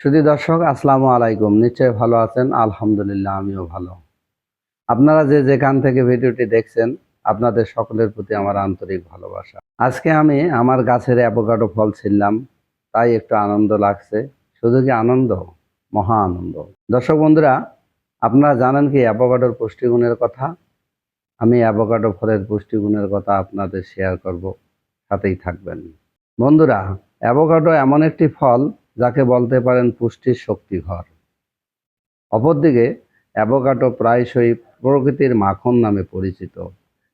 শুধু দর্শক, আসসালামু আলাইকুম। নিশ্চয়ই ভালো আছেন? আলহামদুলিল্লাহ, আমিও ভালো। আপনারা যে যেখান থেকে ভিডিওটি দেখছেন, আপনাদের সকলের প্রতি আমার আন্তরিক ভালোবাসা। আজকে আমি আমার গাছের অ্যাভোকাডো ফল ছিললাম তাই একটু আনন্দ লাগছে। শুধু কি আনন্দ? মহা আনন্দ। দর্শক বন্ধুরা, আপনারা জানেন কি অ্যাভোকাডোর পুষ্টিগুণের কথা? আমি অ্যাভোকাডো ফলের পুষ্টিগুণের কথা আপনাদের শেয়ার করব, সাথেই থাকবেন। বন্ধুরা, অ্যাভোকাডো এমন একটি ফল যাকে বলতে পারেন পুষ্টির শক্তিঘর। অপরদিকে, অ্যাভোকাডো প্রায়শই প্রকৃতির মাখন নামে পরিচিত।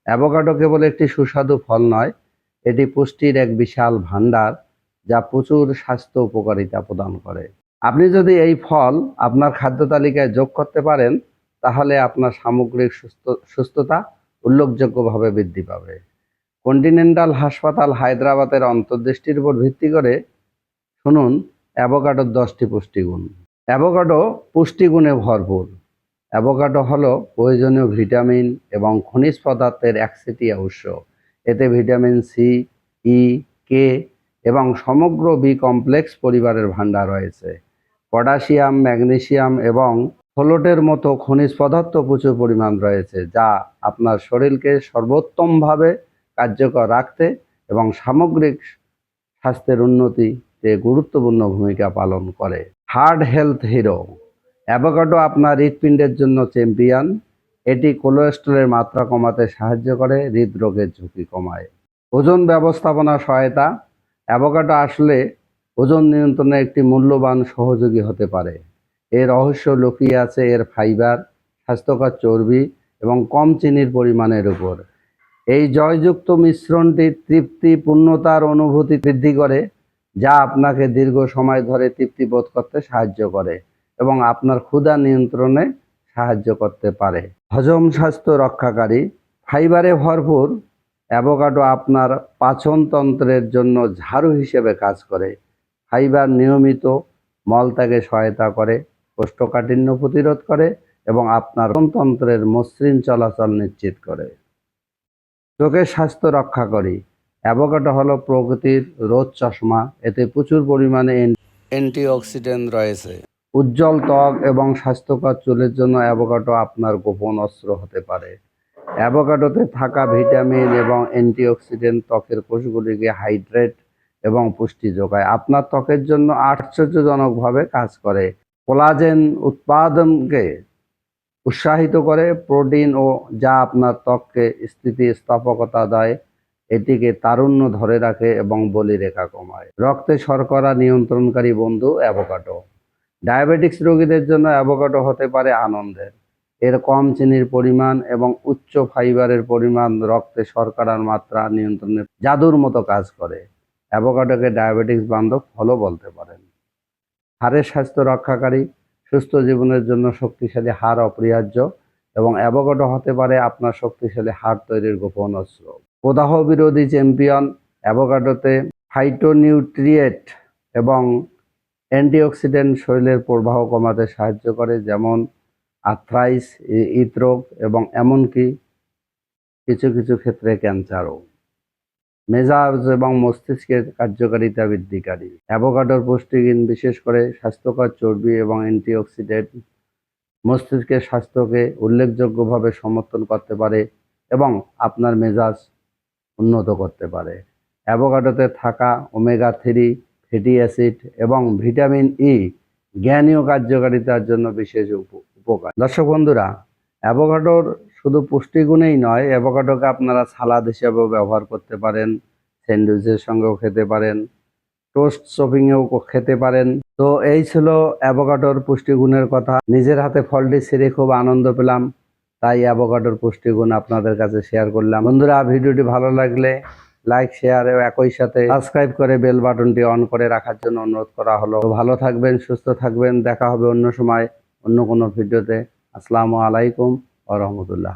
অ্যাভোকাডো কেবল একটি সুস্বাদু ফল নয়, এটি পুষ্টির এক বিশাল ভাণ্ডার যা প্রচুর স্বাস্থ্য উপকারিতা প্রদান করে। আপনি যদি এই ফল আপনার খাদ্য তালিকায় যোগ করতে পারেন, তাহলে আপনার সামগ্রিক সুস্থ, সুস্থতা উল্লেখযোগ্যভাবে বৃদ্ধি পাবে। কন্টিনেন্টাল হাসপাতাল হায়দ্রাবাদের অন্তর্দৃষ্টির উপর ভিত্তি করে শুনুন অ্যাভোকাডোর দশটি পুষ্টিগুণ। অ্যাভোকাডো পুষ্টিগুণে ভরপুর। অ্যাভোকাডো হলো প্রয়োজনীয় ভিটামিন এবং খনিজ পদার্থের একচেটিয়া উৎস। এতে ভিটামিন সি, ই, কে এবং সমগ্র বি কমপ্লেক্স পরিবারের ভাণ্ডার রয়েছে। পটাশিয়াম ম্যাগনেসিয়াম এবং ফোলোটের মতো খনিজ পদার্থ প্রচুর পরিমাণ রয়েছে, যা আপনার শরীরকে সর্বোত্তমভাবে কার্যকর রাখতে এবং সামগ্রিক স্বাস্থ্যের উন্নতিতে গুরুত্বপূর্ণ ভূমিকা পালন করে। হার্ট হেলথ হিরো অ্যাভোকাডো আপনার হৃৎপিণ্ডের জন্য চ্যাম্পিয়ন এটি কোলেস্ট্রলের মাত্রা কমাতে সাহায্য করে, হৃদরোগের ঝুঁকি কমায়। ওজন ব্যবস্থাপনা সহায়তা অ্যাভোকাডো আসলে ওজন নিয়ন্ত্রণে একটি মূল্যবান সহযোগী হতে পারে। এর রহস্য লুকিয়ে আছে এর ফাইবার স্বাস্থ্যকর চর্বি এবং কম চিনির পরিমাণের উপর। এই জয়যুক্ত মিশ্রণটি তৃপ্তি, পূর্ণতার অনুভূতি বৃদ্ধি করে যা আপনাকে দীর্ঘ সময় ধরে তৃপ্তি বোধ করতে সাহায্য করে এবং আপনার ক্ষুধা নিয়ন্ত্রণে সাহায্য করতে পারে। হজম স্বাস্থ্য রক্ষাকারী, ফাইবারে ভরপুর, অ্যাভোকাডো আপনার পাচনতন্ত্রের জন্য ঝাড়ু হিসেবে কাজ করে। ফাইবার নিয়মিত মলত্যাগে সহায়তা করে, কোষ্ঠকাঠিন্য প্রতিরোধ করে এবং আপনার তন্ত্রের মসৃণ চলাচল নিশ্চিত করে। চোখের স্বাস্থ্য রক্ষা করি। অ্যাভোকাডো হলো প্রকৃতির রোদ চশমা। এতে প্রচুর পরিমাণে অ্যান্টিঅক্সিডেন্ট রয়েছে। উজ্জ্বল ত্বক এবং স্বাস্থ্যকর চুলের জন্য অ্যাভোকাডো আপনার গোপন অস্ত্র হতে পারে। অ্যাভোকাডোতে থাকা ভিটামিন এবং অ্যান্টিঅক্সিডেন্ট ত্বকের কোষগুলিকে হাইড্রেট এবং পুষ্টি যোগায়। আপনার ত্বকের জন্য আশ্চর্যজনকভাবে কাজ করে। কোলাজেন উৎপাদনকে উৎসাহিত করে প্রোটিন ও যা আপনার ত্বককে স্থিতিস্থাপকতা দেয় এটিকে তারুণ্য ধরে রাখে এবং বলি রেখা কমায়। রক্তে শর্করা নিয়ন্ত্রণকারী বন্ধু অ্যাভোকাডো। ডায়াবেটিক্স রোগীদের জন্য অ্যাভোকাডো হতে পারে আনন্দের। এর কম চিনির পরিমাণ এবং উচ্চ ফাইবারের পরিমাণ রক্তে শর্করার মাত্রা নিয়ন্ত্রণে জাদুর মতো কাজ করে। অ্যাভোকাডোকে ডায়াবেটিক্স বান্ধব ফলও বলতে পারেন। হাড়ের স্বাস্থ্য রক্ষাকারী, সুস্থ জীবনের জন্য শক্তিশালী হাড় অপরিহার্য এবং অ্যাভোকাডো হতে পারে আপনার শক্তিশালী হাড় তৈরির গোপন অস্ত্র। প্রদাহ বিরোধী চ্যাম্পিয়ন, অ্যাভোকাডোতে ফাইটোনিউট্রিয়েট এবং অ্যান্টিঅক্সিডেন্ট শরীরের প্রবাহ কমাতে সাহায্য করে, যেমন আর্থ্রাইস হৃদরোগ এবং এমনকি কিছু কিছু ক্ষেত্রে ক্যান্সারও। মেজাজ এবং মস্তিষ্কের কার্যকারিতা বৃদ্ধিকারী। অ্যাভোকাডোর পুষ্টিগুণ বিশেষ করে স্বাস্থ্যকর চর্বি এবং অ্যান্টিঅক্সিডেন্ট মস্তিষ্কের স্বাস্থ্যকে উল্লেখযোগ্যভাবে সমর্থন করতে পারে এবং আপনার মেজাজ উন্নত করতে পারে। অ্যাভোকাডোতে থাকা ওমেগা থ্রি ফ্যাটি অ্যাসিড এবং ভিটামিন ই জ্ঞানীয় কার্যকারিতার জন্য বিশেষ উপ- উপকার। দর্শক বন্ধুরা, অ্যাভোকাডোর শুধু পুষ্টিগুণেই নয়, অ্যাভোকাডোকে আপনারা সালাদ হিসেবেও ব্যবহার করতে পারেন, স্যান্ডউইচের সঙ্গেও খেতে পারেন, টোস্ট শপিংয়েও খেতে পারেন। তো এই ছিল অ্যাভোকাডোর পুষ্টিগুণের কথা। নিজের হাতে ফলটি ছেড়ে খুব আনন্দ পেলাম। তাই অ্যাভোকাডোর পুষ্টিগুণ আপনাদের কাছে শেয়ার করলাম। বন্ধুরা, ভিডিওটি ভালো লাগলে লাইক শেয়ার একই সাথে সাবস্ক্রাইব করে বেল বাটনটি অন করে রাখার জন্য অনুরোধ করা হলো। ভালো থাকবেন, সুস্থ থাকবেন। দেখা হবে অন্য সময় অন্য কোনো ভিডিওতে। আসসালামু আলাইকুম ও রহমতুল্লাহ।